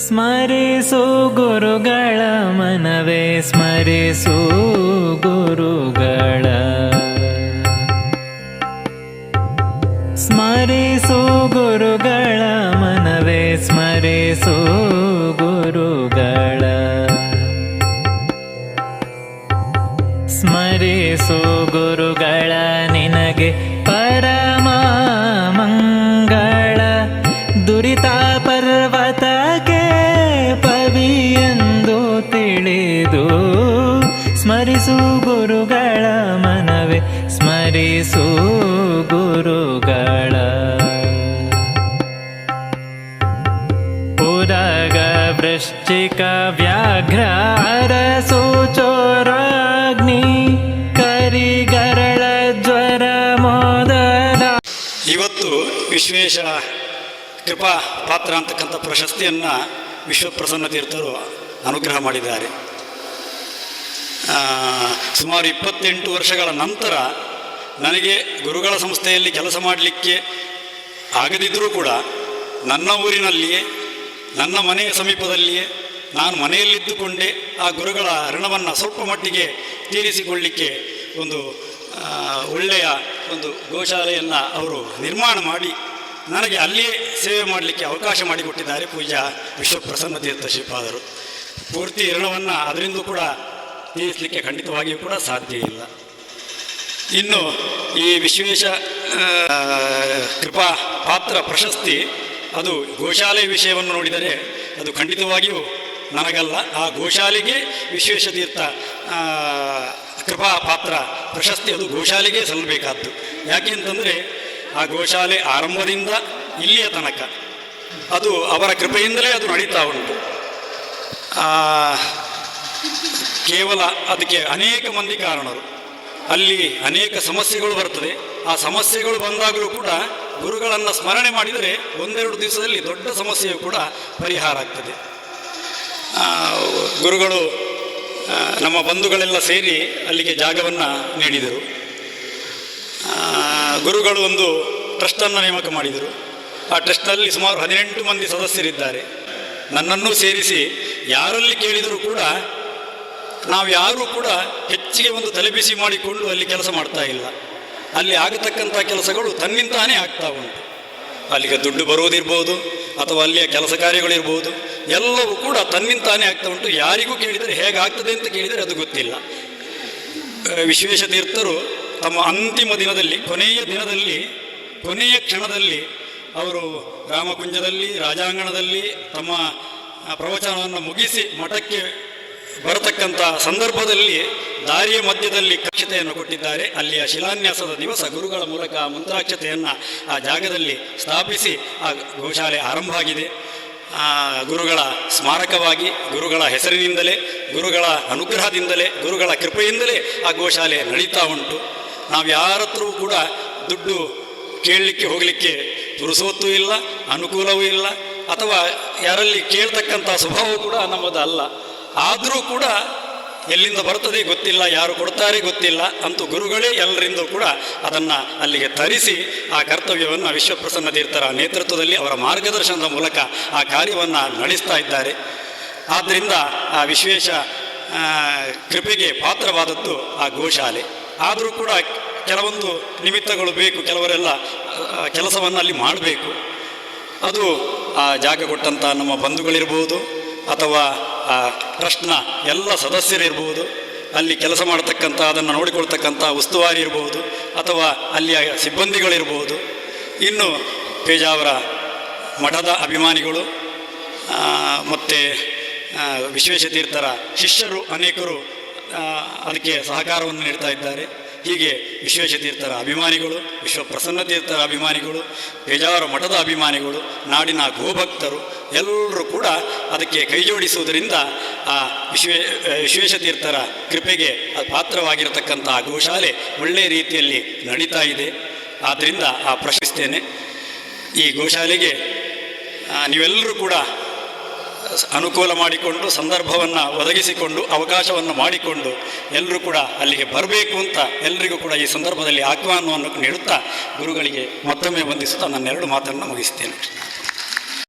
ಸ್ಮರಿಸು ಗುರುಗಳ ಮನವೇ ಸ್ಮರಿಸು ಗುರುಗಳ. ಸ್ಮರಿಸು ಗುರುಗಳ ಮನವೇ ಸ್ಮರಿಸು ಗುರುಗಳ. ಸ್ಮರಿಸು ಗುರುಗಳ ನಿನಗೆ ಸ್ಮರಿಸು ಗುರುಗಳ. ಪುರಗ ವೃಶ್ಚಿಕ ವ್ಯಾಘ್ರ ಅರಸು ಚೋರಾಗ್ನಿ ಕರಿಗರಳ ಜ್ವರ ಮೋದರ ಇವತ್ತು ವಿಶ್ವೇಶ ಕೃಪಾ ಪಾತ್ರ ಅಂತಕ್ಕಂಥ ಪ್ರಶಸ್ತಿಯನ್ನು ವಿಶ್ವಪ್ರಸನ್ನ ತೀರ್ಥರು ಅನುಗ್ರಹ ಮಾಡಿದ್ದಾರೆ. ಸುಮಾರು ಇಪ್ಪತ್ತೆಂಟು ವರ್ಷಗಳ ನಂತರ ನನಗೆ ಗುರುಗಳ ಸಂಸ್ಥೆಯಲ್ಲಿ ಕೆಲಸ ಮಾಡಲಿಕ್ಕೆ ಆಗದಿದ್ದರೂ ಕೂಡ ನನ್ನ ಊರಿನಲ್ಲಿಯೇ, ನನ್ನ ಮನೆಯ ಸಮೀಪದಲ್ಲಿಯೇ ನಾನು ಮನೆಯಲ್ಲಿದ್ದುಕೊಂಡೇ ಆ ಗುರುಗಳ ಋಣವನ್ನು ಸ್ವಲ್ಪ ಮಟ್ಟಿಗೆ ತೀರಿಸಿಕೊಳ್ಳಲಿಕ್ಕೆ ಒಂದು ಒಳ್ಳೆಯ ಒಂದು ಗೋಶಾಲೆಯನ್ನು ಅವರು ನಿರ್ಮಾಣ ಮಾಡಿ ನನಗೆ ಅಲ್ಲಿಯೇ ಸೇವೆ ಮಾಡಲಿಕ್ಕೆ ಅವಕಾಶ ಮಾಡಿಕೊಟ್ಟಿದ್ದಾರೆ ಪೂಜಾ ವಿಶ್ವಪ್ರಸನ್ನ ತೀರ್ಥ ಶ್ರೀಪಾದರು ಪೂರ್ತಿ ಋಣವನ್ನು ಅದರಿಂದ ಕೂಡ ತೀರಿಸಲಿಕ್ಕೆ ಖಂಡಿತವಾಗಿಯೂ ಕೂಡ ಸಾಧ್ಯ ಇಲ್ಲ. ಇನ್ನು ಈ ವಿಶ್ವೇಶ ಕೃಪಾ ಪಾತ್ರ ಪ್ರಶಸ್ತಿ, ಅದು ಗೋಶಾಲೆ ವಿಷಯವನ್ನು ನೋಡಿದರೆ ಅದು ಖಂಡಿತವಾಗಿಯೂ ನನಗಲ್ಲ. ಆ ಗೋಶಾಲೆಗೆ ವಿಶ್ವೇಶ ತೀರ್ಥ ಕೃಪಾ ಪಾತ್ರ ಪ್ರಶಸ್ತಿ ಅದು ಗೋಶಾಲೆಗೆ ಸಲ್ಲಬೇಕಾದ್ದು. ಯಾಕೆ ಅಂತಂದರೆ ಆ ಗೋಶಾಲೆ ಆರಂಭದಿಂದ ಇಲ್ಲಿಯ ತನಕ ಅದು ಅವರ ಕೃಪೆಯಿಂದಲೇ ಅದು ನಡೀತಾ ಉಂಟು. ಕೇವಲ ಅದಕ್ಕೆ ಅನೇಕ ಮಂದಿ ಕಾರಣರು. ಅಲ್ಲಿ ಅನೇಕ ಸಮಸ್ಯೆಗಳು ಬರ್ತದೆ ಆ ಸಮಸ್ಯೆಗಳು ಬಂದಾಗಲೂ ಕೂಡ ಗುರುಗಳನ್ನು ಸ್ಮರಣೆ ಮಾಡಿದರೆ ಒಂದೆರಡು ದಿವಸದಲ್ಲಿ ದೊಡ್ಡ ಸಮಸ್ಯೆಯು ಕೂಡ ಪರಿಹಾರ ಆಗ್ತದೆ. ಗುರುಗಳು ನಮ್ಮ ಬಂಧುಗಳೆಲ್ಲ ಸೇರಿ ಅಲ್ಲಿಗೆ ಜಾಗವನ್ನು ನೀಡಿದರು. ಗುರುಗಳು ಒಂದು ಟ್ರಸ್ಟನ್ನು ನೇಮಕ ಮಾಡಿದರು. ಆ ಟ್ರಸ್ಟ್ನಲ್ಲಿ ಸುಮಾರು ಹದಿನೆಂಟು ಮಂದಿ ಸದಸ್ಯರಿದ್ದಾರೆ. ನನ್ನನ್ನು ಸೇರಿಸಿ ಯಾರಲ್ಲಿ ಕೇಳಿದರೂ ಕೂಡ ನಾವು ಯಾರೂ ಕೂಡ ಹೆಚ್ಚಿಗೆ ಒಂದು ತಲೆಬಿಸಿ ಮಾಡಿಕೊಂಡು ಅಲ್ಲಿ ಕೆಲಸ ಮಾಡ್ತಾ ಇಲ್ಲ. ಅಲ್ಲಿ ಆಗತಕ್ಕಂಥ ಕೆಲಸಗಳು ತನ್ನಿಂದಾನೇ ಆಗ್ತಾ ಉಂಟು. ಅಲ್ಲಿಗೆ ದುಡ್ಡು ಬರುವುದಿರ್ಬೋದು, ಅಥವಾ ಅಲ್ಲಿಯ ಕೆಲಸ ಕಾರ್ಯಗಳಿರ್ಬೋದು, ಎಲ್ಲವೂ ಕೂಡ ತನ್ನಿಂತಾನೇ ಆಗ್ತಾ ಉಂಟು. ಯಾರಿಗೂ ಕೇಳಿದರೆ ಹೇಗಾಗ್ತದೆ ಅಂತ ಕೇಳಿದರೆ ಅದು ಗೊತ್ತಿಲ್ಲ. ವಿಶ್ವೇಶ ತೀರ್ಥರು ತಮ್ಮ ಅಂತಿಮ ದಿನದಲ್ಲಿ, ಕೊನೆಯ ದಿನದಲ್ಲಿ, ಕೊನೆಯ ಕ್ಷಣದಲ್ಲಿ ಅವರು ರಾಮಕುಂಜದಲ್ಲಿ, ರಾಜಾಂಗಣದಲ್ಲಿ ತಮ್ಮ ಪ್ರವಚನವನ್ನು ಮುಗಿಸಿ ಮಠಕ್ಕೆ ಬರತಕ್ಕಂಥ ಸಂದರ್ಭದಲ್ಲಿ ದಾರಿಯ ಮಧ್ಯದಲ್ಲಿ ಕಕ್ಷತೆಯನ್ನು ಕೊಟ್ಟಿದ್ದಾರೆ. ಅಲ್ಲಿಯ ಶಿಲಾನ್ಯಾಸದ ದಿವಸ ಗುರುಗಳ ಮೂಲಕ ಮಂತ್ರಾಕ್ಷತೆಯನ್ನು ಆ ಜಾಗದಲ್ಲಿ ಸ್ಥಾಪಿಸಿ ಆ ಗೋಶಾಲೆ ಆರಂಭ ಆಗಿದೆ. ಗುರುಗಳ ಸ್ಮಾರಕವಾಗಿ, ಗುರುಗಳ ಹೆಸರಿನಿಂದಲೇ, ಗುರುಗಳ ಅನುಗ್ರಹದಿಂದಲೇ, ಗುರುಗಳ ಕೃಪೆಯಿಂದಲೇ ಆ ಗೋಶಾಲೆ ನಡೀತಾ ಉಂಟು. ನಾವು ಯಾರತ್ರೂ ಕೂಡ ದುಡ್ಡು ಕೇಳಲಿಕ್ಕೆ ಹೋಗಲಿಕ್ಕೆ ಪುರುಸೊತ್ತು ಇಲ್ಲ, ಅನುಕೂಲವೂ ಇಲ್ಲ, ಅಥವಾ ಯಾರಲ್ಲಿ ಕೇಳ್ತಕ್ಕಂಥ ಸ್ವಭಾವವು ಕೂಡ ನಮ್ಮದು ಅಲ್ಲ ಆದರೂ ಕೂಡ ಎಲ್ಲಿಂದ ಬರ್ತದೆ ಗೊತ್ತಿಲ್ಲ, ಯಾರು ಕೊಡ್ತಾರೆ ಗೊತ್ತಿಲ್ಲ ಅಂತೂ ಗುರುಗಳೇ ಎಲ್ಲರಿಂದ ಕೂಡ ಅದನ್ನು ಅಲ್ಲಿಗೆ ತರಿಸಿ ಆ ಕರ್ತವ್ಯವನ್ನು ವಿಶ್ವಪ್ರಸನ್ನ ತೀರ್ಥರ ನೇತೃತ್ವದಲ್ಲಿ ಅವರ ಮಾರ್ಗದರ್ಶನದ ಮೂಲಕ ಆ ಕಾರ್ಯವನ್ನು ನಡೆಸ್ತಾ ಇದ್ದಾರೆ. ಆದ್ದರಿಂದ ಆ ವಿಶ್ವೇಶ ಕೃಪೆಗೆ ಪಾತ್ರವಾದದ್ದು ಆ ಗೋಶಾಲೆ. ಆದರೂ ಕೂಡ ಕೆಲವೊಂದು ನಿಮಿತ್ತಗಳು ಬೇಕು, ಕೆಲವರೆಲ್ಲ ಕೆಲಸವನ್ನು ಅಲ್ಲಿ ಮಾಡಬೇಕು. ಅದು ಆ ಜಾಗ ಕೊಟ್ಟಂಥ ನಮ್ಮ ಬಂಧುಗಳಿರ್ಬೋದು ಅಥವಾ ಟ್ರಸ್ಟ್ನ ಎಲ್ಲ ಸದಸ್ಯರಿರ್ಬೋದು, ಅಲ್ಲಿ ಕೆಲಸ ಮಾಡತಕ್ಕಂಥ ಅದನ್ನು ನೋಡಿಕೊಳ್ತಕ್ಕಂಥ ಉಸ್ತುವಾರಿ ಇರ್ಬೋದು, ಅಥವಾ ಅಲ್ಲಿಯ ಸಿಬ್ಬಂದಿಗಳಿರ್ಬೋದು. ಇನ್ನು ಪೇಜಾವರ ಮಠದ ಅಭಿಮಾನಿಗಳು ಮತ್ತು ವಿಶ್ವೇಶತೀರ್ಥರ ಶಿಷ್ಯರು ಅನೇಕರು ಅದಕ್ಕೆ ಸಹಕಾರವನ್ನು ನೀಡ್ತಾ ಇದ್ದಾರೆ. ಹೀಗೆ ವಿಶ್ವೇಶತೀರ್ಥರ ಅಭಿಮಾನಿಗಳು, ವಿಶ್ವ ಪ್ರಸನ್ನ ತೀರ್ಥರ ಅಭಿಮಾನಿಗಳು ಪೇಜಾವರ ಮಠದ ಅಭಿಮಾನಿಗಳು, ನಾಡಿನ ಗೋಭಕ್ತರು, ಎಲ್ಲರೂ ಕೂಡ ಅದಕ್ಕೆ ಕೈಜೋಡಿಸುವುದರಿಂದ ಆ ವಿಶ್ವೇ ವಿಶ್ವೇಶತೀರ್ಥರ ಕೃಪೆಗೆ ಪಾತ್ರವಾಗಿರತಕ್ಕಂಥ ಗೋಶಾಲೆ ಒಳ್ಳೆಯ ರೀತಿಯಲ್ಲಿ ನಡೀತಾ ಇದೆ. ಆದ್ದರಿಂದ ಆ ಪ್ರಶ್ನಿಸ್ತೇನೆ ಈ ಗೋಶಾಲೆಗೆ ನೀವೆಲ್ಲರೂ ಕೂಡ ಅನುಕೂಲ ಮಾಡಿಕೊಂಡು, ಸಂದರ್ಭವನ್ನು ಒದಗಿಸಿಕೊಂಡು, ಅವಕಾಶವನ್ನು ಮಾಡಿಕೊಂಡು ಎಲ್ಲರೂ ಕೂಡ ಅಲ್ಲಿಗೆ ಬರಬೇಕು ಅಂತ ಎಲ್ಲರಿಗೂ ಕೂಡ ಈ ಸಂದರ್ಭದಲ್ಲಿ ಆಹ್ವಾನವನ್ನು ನೀಡುತ್ತಾ ಗುರುಗಳಿಗೆ ಮತ್ತೊಮ್ಮೆ ವಂದಿಸುತ್ತಾ ನನ್ನೆರಡು ಮಾತನ್ನು ಮುಗಿಸ್ತೇನೆ